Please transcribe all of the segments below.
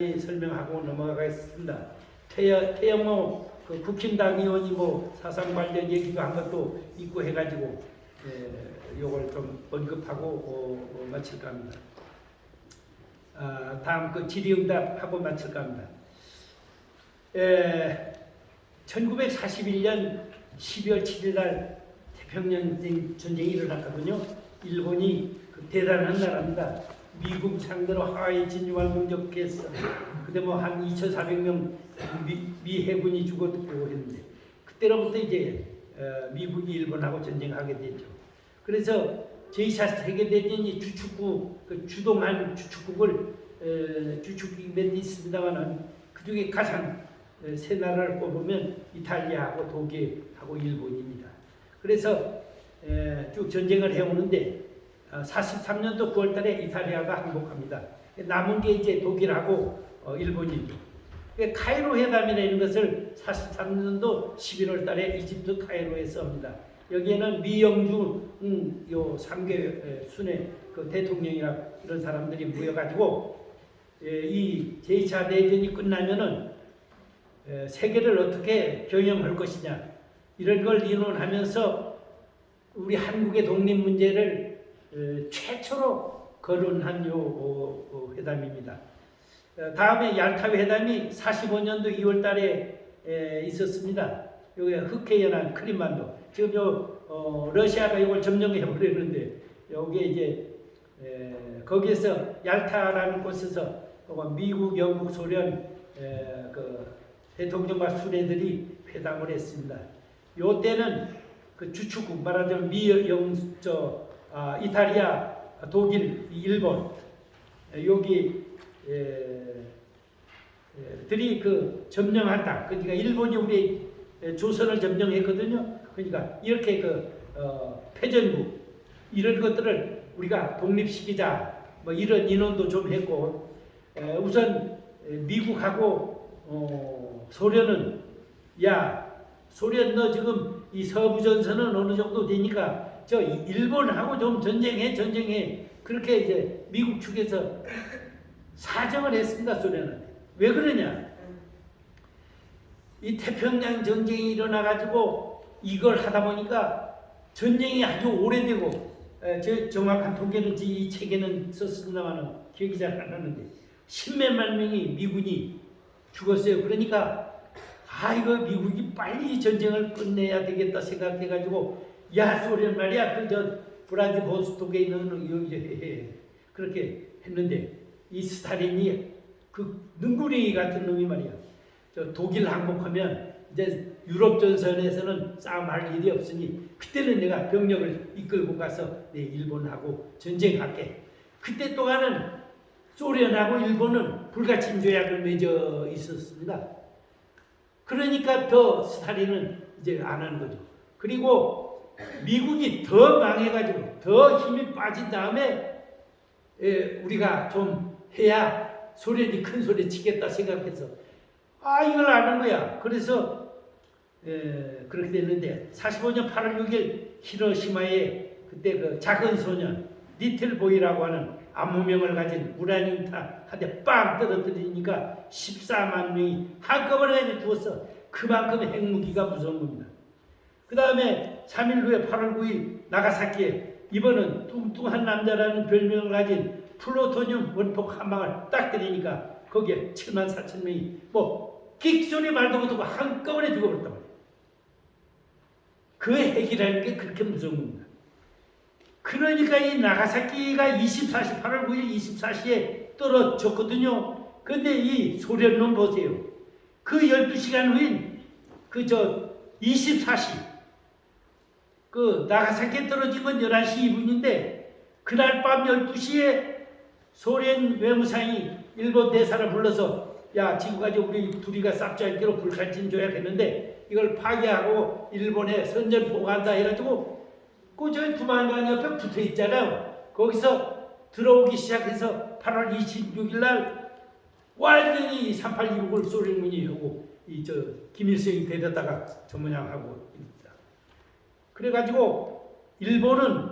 설명하고 넘어가겠습니다. 태여, 태영호 그 국힘당 의원이 뭐 사상 관련 얘기도 한 것도 있고 해가지고 예, 요걸 좀 언급하고 어, 어, 마칠까 합니다. 아, 다음 그 질의응답 하고 마칠까 합니다. 예, 1941년 12월 7일 날 태평양 전쟁이 일어났거든요. 일본이 그 대단한 나라입니다. 미국 상대로 하와이 진주만 공격했어. 그때 뭐 한 2,400명 미, 미 해군이 죽었고 했는데 그때로부터 이제 어, 미국이 일본하고 전쟁하게 됐죠. 그래서 제2차 세계대전이 주축국 그 주동한 주축국을 어, 주축국이 몇 있습니다만은 그 중에 가장 어, 세 나라를 뽑으면 이탈리아하고 독일하고 일본입니다. 그래서 에, 쭉 전쟁을 해오는데 43년도 9월달에 이탈리아가 항복합니다. 남은 게 이제 독일하고 어, 일본이죠. 그 카이로 회담이라는 것을 43년도 11월달에 이집트 카이로에서 합니다. 여기에는 미영주 음, 요 3개 순회 그 대통령이나 이런 사람들이 모여가지고 예, 이 제2차 대전이 끝나면은 에, 세계를 어떻게 경영할 것이냐 이런 걸 의논하면서 우리 한국의 독립 문제를 에, 최초로 거론한 요 어, 어, 회담입니다. 어, 다음에 얄타 회담이 45년도 2월 달에 있었습니다. 여기 흑해연안 크림반도 지금 요 어, 러시아가 이걸 점령해 버리는데 여기에 이제 에, 거기에서 얄타라는 곳에서 어, 미국, 영국, 소련 에, 그 대통령과 수레들이 회담을 했습니다. 요 때는 그 주축국 말하자면 미, 영, 저 아, 이탈리아, 독일, 일본 여기 들이 그 점령한다. 그러니까 일본이 우리 조선을 점령했거든요. 그러니까 이렇게 그 어, 패전국 이런 것들을 우리가 독립시키자. 뭐 이런 인원도 좀 했고 에, 우선 미국하고 어, 소련은 야 소련 너 지금 이 서부 전선은 어느 정도 되니까 저 일본하고 좀 전쟁해 전쟁해. 그렇게 이제 미국 측에서 사정을 했습니다 소련은. 왜 그러냐? 이 태평양 전쟁이 일어나 가지고 이걸 하다 보니까 전쟁이 아주 오래되고 에, 저 정확한 통계는 이 책에는 썼습니다만은 기억이 잘 안 나는데 십몇만 명이 미군이 죽었어요. 그러니까 아 이거 미국이 빨리 전쟁을 끝내야 되겠다 생각해 가지고 야 소련 말이야 그 저 브라질 보스톡에 있는 그렇게 했는데 이 스탈린이 그 능구리 같은 놈이 말이야 저 독일 항복하면 이제 유럽 전선에서는 싸움할 일이 없으니 그때는 내가 병력을 이끌고 가서 내 일본하고 전쟁할게 그때 동안은 소련하고 일본은 불가침 조약을 맺어 있었습니다. 그러니까 더 스탈린은 이제 안 하는 거죠. 그리고 미국이 더 망해가지고 더 힘이 빠진 다음에 에, 우리가 좀 해야 소련이 큰 소리 치겠다 생각해서 아 이걸 안한 거야. 그래서 에, 그렇게 됐는데 45년 8월 6일 히로시마에 그때 그 작은 소년 리틀 보이라고 하는 암무명을 가진 우라늄타 한대 빵 떨어뜨리니까 14만 명이 한꺼번에 죽었어. 그만큼 핵무기가 무서운 겁니다. 그 다음에 3일 후에 8월 9일 나가사키에 이번은 뚱뚱한 남자라는 별명을 가진 플루토늄 원폭 한 방을 딱 때리니까 거기에 7만 4천 명이 뭐 끽소리 말도 못하고 한꺼번에 죽어버렸단 말이에요. 그 핵이라는 게 그렇게 무서운 겁니다. 그러니까 이 나가사키가 24시, 8월 9일 24시에 떨어졌거든요. 근데 이 소련놈 보세요. 그 12시간 후인 그 저 24시. 그 나가사키에 떨어진 건 11시 2분인데 그날 밤 12시에 소련 외무상이 일본 대사를 불러서 야 지금까지 우리 둘이가 쌉짤기로 불칼진 조약했는데 이걸 파기하고 일본에 선전 보고한다 해가지고 그 저희 두만강 옆에 붙어 있잖아요. 거기서 들어오기 시작해서 8월 26일 날 완전히 3826을 소련군이 하고 이 저 김일성이 데려다가 저 모양 하고 있다. 그래가지고 일본은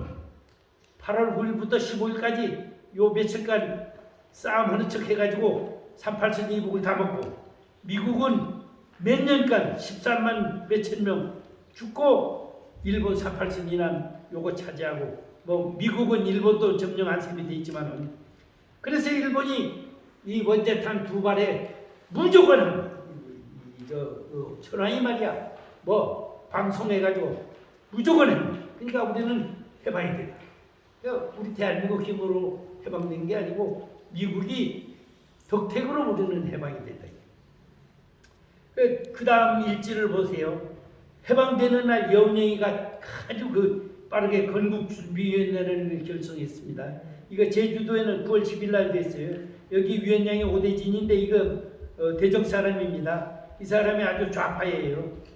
8월 9일부터 15일까지 요 며칠간 싸움하는 척 해가지고 38선 이북을 다 먹고 미국은 몇 년간 13만 몇천 명 죽고 일본 38선 이남 요거 차지하고 뭐 미국은 일본도 점령 안셈이 돼 있지만은 그래서 일본이 이 원자탄 두 발에 무조건 이- 저 어, 천황이 말이야 뭐 방송해가지고 무조건 해. 그러니까 우리는 해봐야 된다. 그러니까 우리 대한민국 힘으로 해방된 게 아니고 미국이 덕택으로 우리는 해방이 된다. 그 다음 일지를 보세요. 해방되는 날 여운영이가 아주 그 빠르게 건국 준비위원회를 결성했습니다. 이거 제주도에는 9월 10일 날 됐어요. 여기 위원장이 오대진인데 이거 어, 대적 사람입니다. 이 사람이 아주 좌파예요.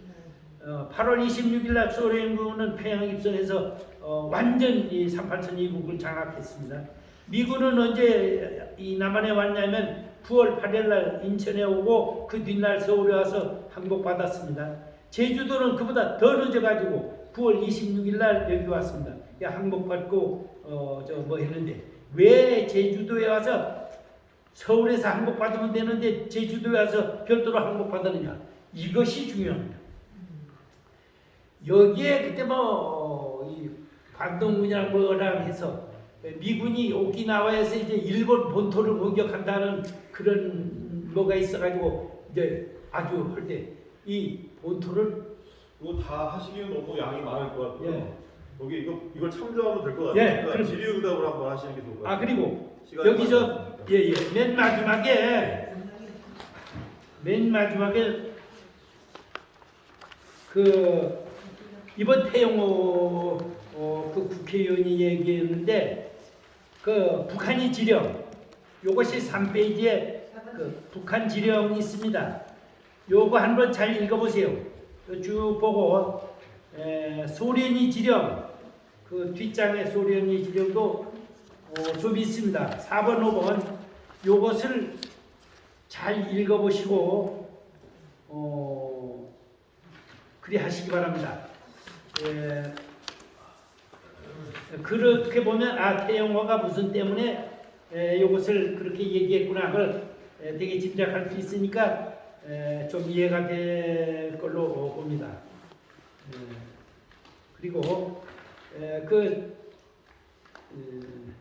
어, 8월 26일 날 소련군은 평양 입선해서 어, 완전 이 38선 이국을 장악했습니다. 미군은 언제 이 남한에 왔냐면 9월 8일 날 인천에 오고 그 뒷날 서울에 와서 항복받았습니다. 제주도는 그보다 더 늦어가지고 9월 26일 날 여기 왔습니다. 항복 받고 어, 저 뭐 했는데 왜 제주도에 와서 서울에서 항복 받으면 되는데 제주도에 와서 별도로 항복받았느냐 이것이 중요합니다. 여기에 그때 뭐이 광동군이랑 뭐랑 해서 미군이 오키나와에서 이제 일본 본토를 공격한다는 그런 뭐가 있어가지고 이제 아주 할 때 이 본토를 이거 다 하시기엔 너무 양이 많을 것 같고요. 예. 여기 이거 이걸 참조하면 될것 예, 같아요. 그럼- 질의응답을 한번 하시는 게 좋을 것아 같아요. 그리고 시간이 여기 저 많이 남으니까. 예예 맨 마지막에 맨 마지막에 그 이번 태영호 어, 그 국회의원이 얘기했는데 그 북한이 지령 요것이 3페이지에 그 북한 지령이 있습니다. 요거 한번 잘 읽어보세요. 요쭉 보고 에, 소련이 지령 그 뒷장에 소련이 지령도 어, 좀 있습니다. 4번, 5번 요것을 잘 읽어보시고 어, 그리 하시기 바랍니다. 예, 그렇게 보면 아 태영호가 무슨 때문에 에, 요것을 그렇게 얘기했구나 그걸 에, 되게 짐작할 수 있으니까 에, 좀 이해가 될 걸로 봅니다. 에, 그리고 에, 그 음,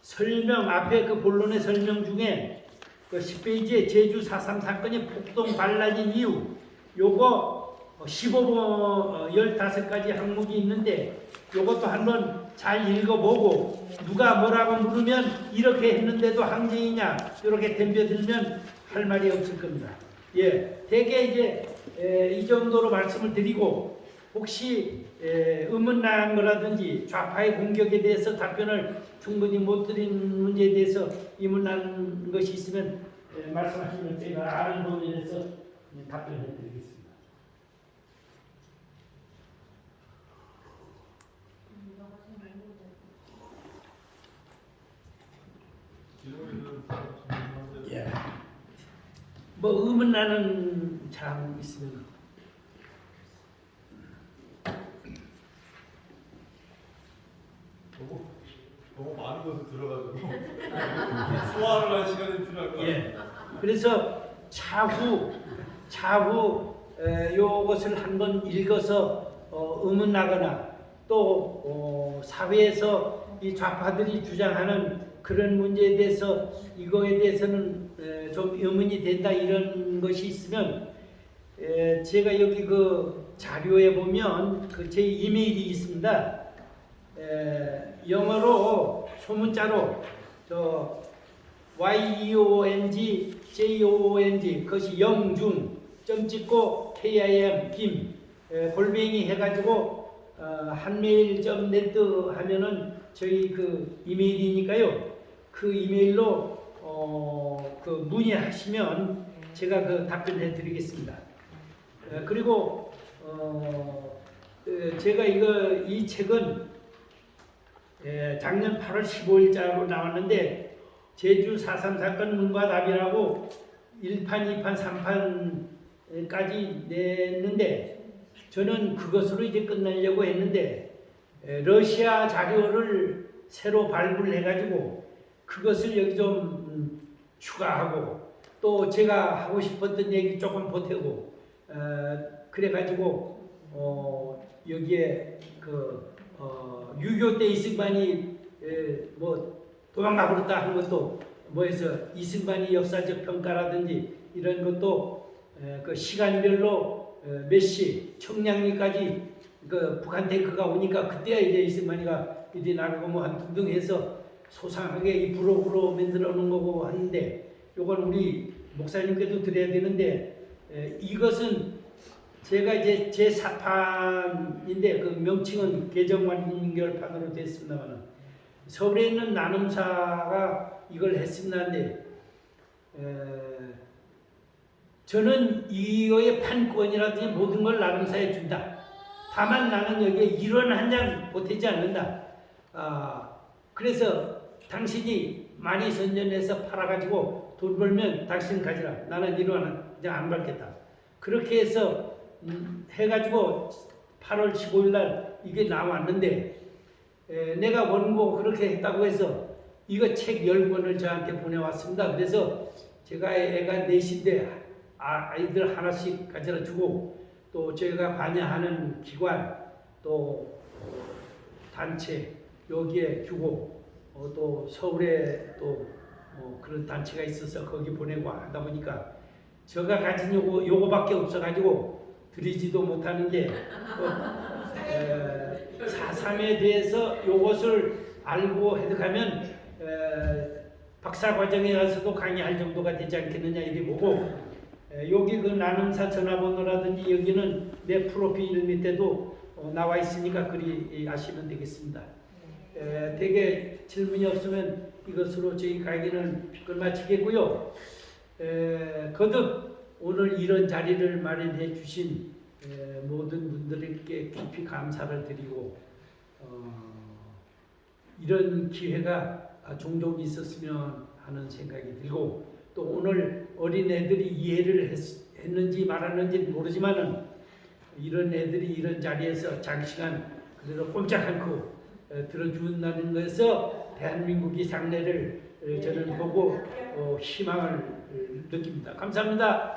설명 앞에 그 본론의 설명 중에 그 10페이지에 제주 4.3 사건이 폭동 반란인 이유 요거 15번 15가지 항목이 있는데 요것도 한번 잘 읽어보고 누가 뭐라고 물으면 이렇게 했는데도 항쟁이냐 이렇게 덤벼들면 할 말이 없을 겁니다. 예, 대개 이제 에, 이 정도로 말씀을 드리고 혹시 에, 의문난 거라든지 좌파의 공격에 대해서 답변을 충분히 못 드린 문제에 대해서 의문난 것이 있으면 에, 말씀하시면 제가 아는 부분에 대해서 답변해 드리겠습니다. 질문을 예. 뭐 의문 나는 장 있으면 너무 너무 많은 것을 들어가지고 소화를 할 시간이 필요할 것 같아요. 예. 그래서 차후 차후 에, 요것을 한번 읽어서 어, 의문 나거나 또 어, 사회에서 이 좌파들이 주장하는 그런 문제에 대해서 이거에 대해서는 에, 좀 의문이 된다 이런 것이 있으면 에, 제가 여기 그 자료에 보면 그 제 이메일이 있습니다. 에, 영어로 소문자로 저 Y E O N G J O N G 그것이 영중 점 찍고 K I M 김 에, 골뱅이 해가지고 어, 한메일 점 네트 하면은 저희 그 이메일이니까요 그 이메일로 어, 그 문의하시면 제가 그 답변해 드리겠습니다. 에, 그리고 어, 에, 제가 이거 이 책은 예, 작년 8월 15일자로 나왔는데 제주 4.3 사건 문과 답이라고 1판, 2판, 3판까지 냈는데 저는 그것으로 이제 끝내려고 했는데 에, 러시아 자료를 새로 발굴해 가지고 그것을 여기 좀 음, 추가하고 또 제가 하고 싶었던 얘기 조금 보태고 어, 그래가지고 어, 여기에 그 어, 유교 때 이승만이 에, 뭐 도망가 버렸다 하는 것도 뭐 해서 이승만이 역사적 평가라든지 이런 것도 에, 그 시간별로 에, 몇시 청량리까지 그 북한 탱크가 오니까 그때야 이제 이승만이가 이제 나가고 뭐한 등등 해서 소상하게 이 부록으로 만들어 놓은 거고 하는데 요건 우리 목사님께도 드려야 되는데 에, 이것은 제가 이제 제 사판인데 그 명칭은 개정완결판으로 됐습니다만은 서울에 있는 나눔사가 이걸 했습니다인데 저는 이거의 판권이라든지 모든 걸 나눔사에 준다. 다만 나는 여기에 일원 한장 보태지 않는다. 아, 그래서 당신이 많이 선전해서 팔아가지고 돈 벌면 당신 가지라. 나는 일원은 이제 안 받겠다. 그렇게 해서 음, 해가지고 8월 15일 날 이게 나왔는데 에, 내가 원고 그렇게 했다고 해서 이거 책 10권을 저한테 보내왔습니다. 그래서 제가 애가 넷인데 아, 아이들 하나씩 가져다 주고 또 저희가 관여하는 기관 또 단체 여기에 주고 어, 또 서울에 또 어, 그런 단체가 있어서 거기 보내고 하다 보니까 제가 가진 요거 요거밖에 없어가지고 드리지도 못하는 게 어, 사삼에 대해서 요것을 알고 해석하면 에, 박사 과정에 가서도 강의할 정도가 되지 않겠느냐 이리 보고 에, 여기 그 나눔사 전화번호라든지 여기는 내 프로필 밑에도 어, 나와 있으니까 그리 아시면 되겠습니다. 에, 대개 질문이 없으면 이것으로 저희 강의는 끝마치겠고요. 에, 거듭 오늘 이런 자리를 마련해 주신 에, 모든 분들께 깊이 감사를 드리고 어, 이런 기회가 종종 있었으면 하는 생각이 들고 또 오늘 어린 애들이 이해를 했, 했는지 말았는지 모르지만은 이런 애들이 이런 자리에서 장시간 그래도 꼼짝 않고 어, 들어준다는 것에서 대한민국이 장래를 어, 저는 보고 어, 희망을 어, 느낍니다. 감사합니다.